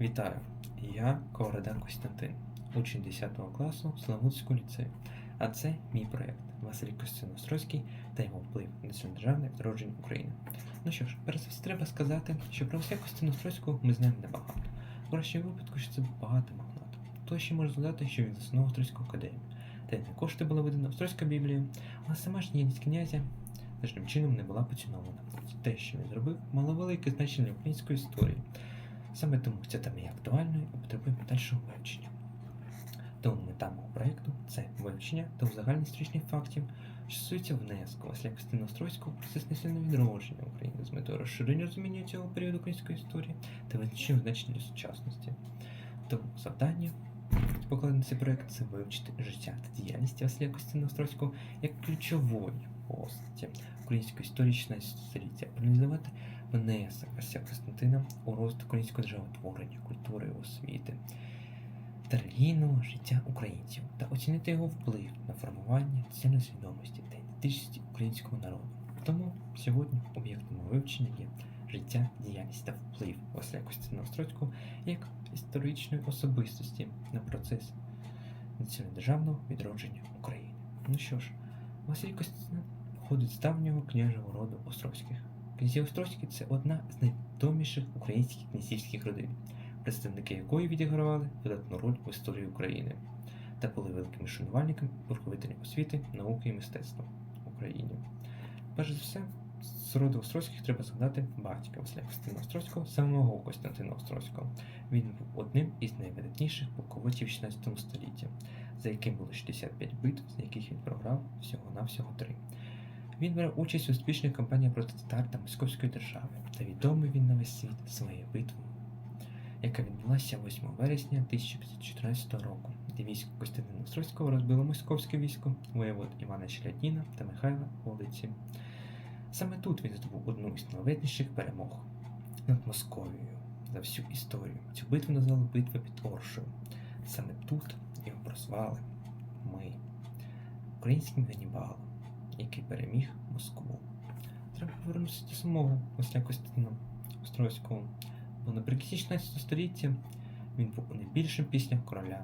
Вітаю! Я Коврадар Костянтин, учень 10 класу Славутського ліцею. А це мій проєкт Василь Костяностройський та його вплив на національне відродження України. Ну що ж, перш за все треба сказати, що про Василя Костяностройського ми знаємо небагато. У кращому випадку, що це багато магнат. То ще може згадати, що він заснував Острозьку академію. Та й на кошти була видана Острозька Біблія, але сама ж діяльність князя жодним чином не була поцінована. Те, що він зробив, мало велике значення української історії. Саме тому ця тема є актуальною і потребує подальшого вивчення. Тому мета мого проєкту це вивчення та узагальнення історичних фактів, що стосуються внеску Василя Костяностройського в процес національного відродження України з метою розширення розуміння цього періоду української історії та визначення значення сучасності. Тому завдання покладене цей проєкт це вивчити життя та діяльність Василя Костяностройського як ключової постаті української історії 16 століття, проаналізувати внесок Василя Костянтина у розвиток українського державотворення, культури освіти та релігійного життя українців та оцінити його вплив на формування свідомості та ідентичності українського народу. Тому сьогодні об'єктом вивчення є життя, діяльність та вплив Василя Костянтина Острозького як історичної особистості на процес національно-державного відродження України. Ну що ж, Василь Костянтин походить з давнього княжого роду Острозьких. Князі Острозькі це одна з найвідоміших українських князівських родин, представники якої відігравали видатну роль в історії України та були великими шанувальниками і покровителями освіти, науки і мистецтва в Україні. Перш за все, з роду Острозьких треба згадати батька Василя Костянтина Острозького, самого Костянтина Острозького. Він був одним із найвидатніших полководців 16 століття, за яким було 65 битв, з яких він програв всього-навсього три. Він брав участь у успішних кампаніях проти татар та Московської держави, та відомий він на весь світ своєю битвою, яка відбулася 8 вересня 1514 року, де військо Костянтина Острозького розбило московське військо, воєвод Івана Щелядіна та Михайла Волиці. Саме тут він здобув одну із найвидніших перемог над Московією за всю історію. Цю битву назвали битва під Оршею. Саме тут його прозвали ми, українським Ганнібалом який переміг Москву. Треба повернутися до самого Василя Костянтина Острозького, бо наприкінці 16 століття він був у найбільшим пісням короля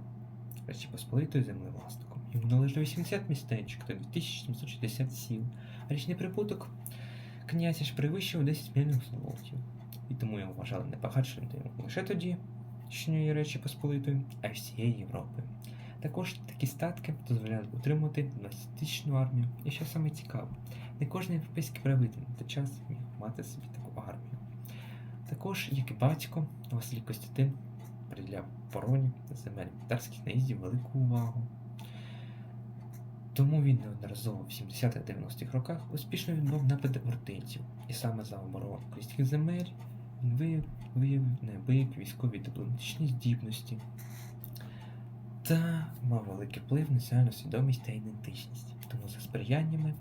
Речі Посполитої землевласником. Йому належало 80 містечок та 2760 сіл, а річний прибуток князя ж перевищував 10 мільйонів злотів. І тому його вважали небагатшим лише тоді, що є Речі Посполитої, а й всієї Європи. Також такі статки дозволяли утримувати 20-тисячну армію. І що саме цікаво, не кожен європейський правитель той час міг мати собі таку армію. Також, як і батько, Василь Костянтин приділяв обороні земель татарських наїздів велику увагу. Тому він неодноразово в 70-90-х роках успішно відбив напади ординців, і саме за оборону українських земель він виявив, виявив неабиякі військові дипломатичні здібності та мав великий вплив на національну свідомість та ідентичність. Тому за сприяннями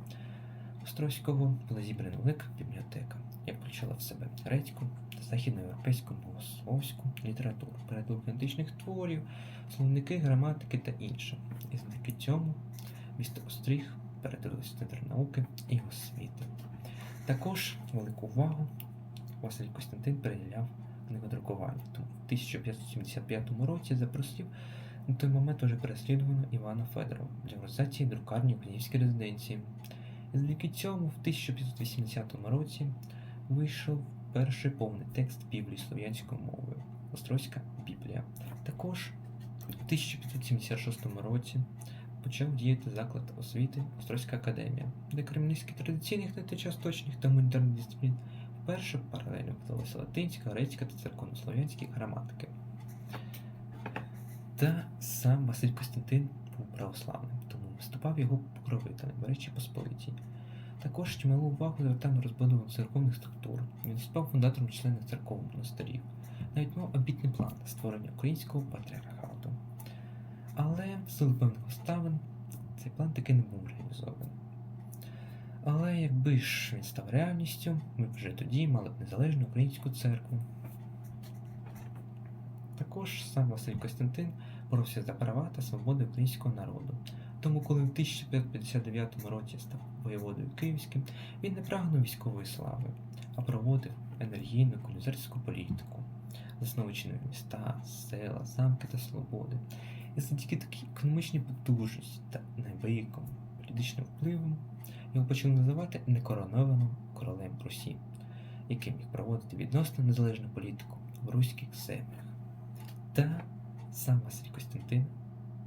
Острозького була зібрана велика бібліотека, яка включала в себе грецьку та західноєвропейську богословську літературу, переклади античних творів, словники, граматики та інше. І завдяки цьому місто Остріг перетворилося в центр науки і освіти. Також велику увагу Василь Костянтин приділяв книгодрукуванню. Тому в 1575 році запросив на той момент уже переслідувано Івана Федорова для організації друкарні у київській резиденції. І завдяки цьому в 1580 році вийшов перший повний текст Біблії слов'янською мовою Острозька Біблія. Також у 1576 році почав діяти заклад освіти Острозька академія, де кремлівські традиційних той та гуманітарних дисциплін вперше паралельно вдалося латинська, грецька та церковнослов'янські граматики. Та сам Василь Костянтин був православним, тому виступав його покровителем в Речі Посполитій. Також чималу увагу звертав на розбудову церковних структур. Він виступав фундатором членів церковних монастирів. Навіть мав обітний план створення українського патріархату. Але в силу певних обставин цей план таки не був реалізований. Але якби ж він став реальністю, ми вже тоді мали б незалежну українську церкву. Також сам Василь Костянтин боровся за права та свободи українського народу. Тому, коли в 1559 році став воєводою київським, він не прагнув військової слави, а проводив енергійну колізерську політику. засновуючи міста, села, замки та свободи. І завдяки такій економічній потужності та невеликому політичному впливу його почали називати некоронованим королем Русі, який міг проводити відносно незалежну політику в руських землях. Та сам Василь Костянтин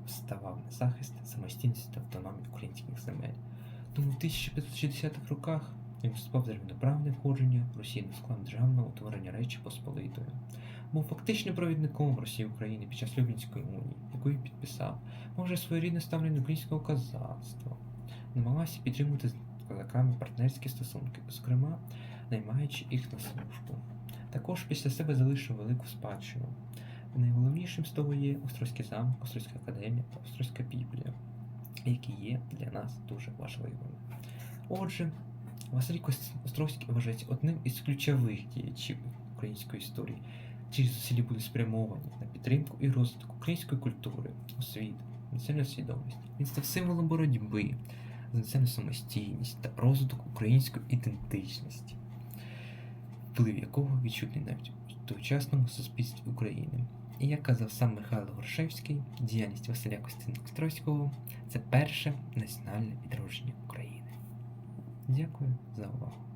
вставав на захист самостійності та автономії українських земель. Тому в 1560-х роках він вступав за рівноправне входження Росії на склад державного утворення Речі Посполитої. Був фактично провідником Росії України під час Люблінської унії, яку він підписав, може своєрідне ставлення українського козацтва. Намагався підтримувати з козаками партнерські стосунки, зокрема, наймаючи їх на службу. Також після себе залишив велику спадщину. Найголовнішим з того є Острозький замок, Острозька академія та Острозька Біблія, які є для нас дуже важливими. Отже, Василь Острозький вважається одним із ключових діячів української історії, чиї зусилля були спрямовані на підтримку і розвиток української культури, освіти, національної свідомості. Він став символом боротьби за національну самостійність та розвиток української ідентичності, вплив якого відчутний навіть тогочасному суспільстві України. І як казав сам Михайло Горшевський, діяльність Василя Костянтина Острозького це перше національне відродження України. Дякую за увагу.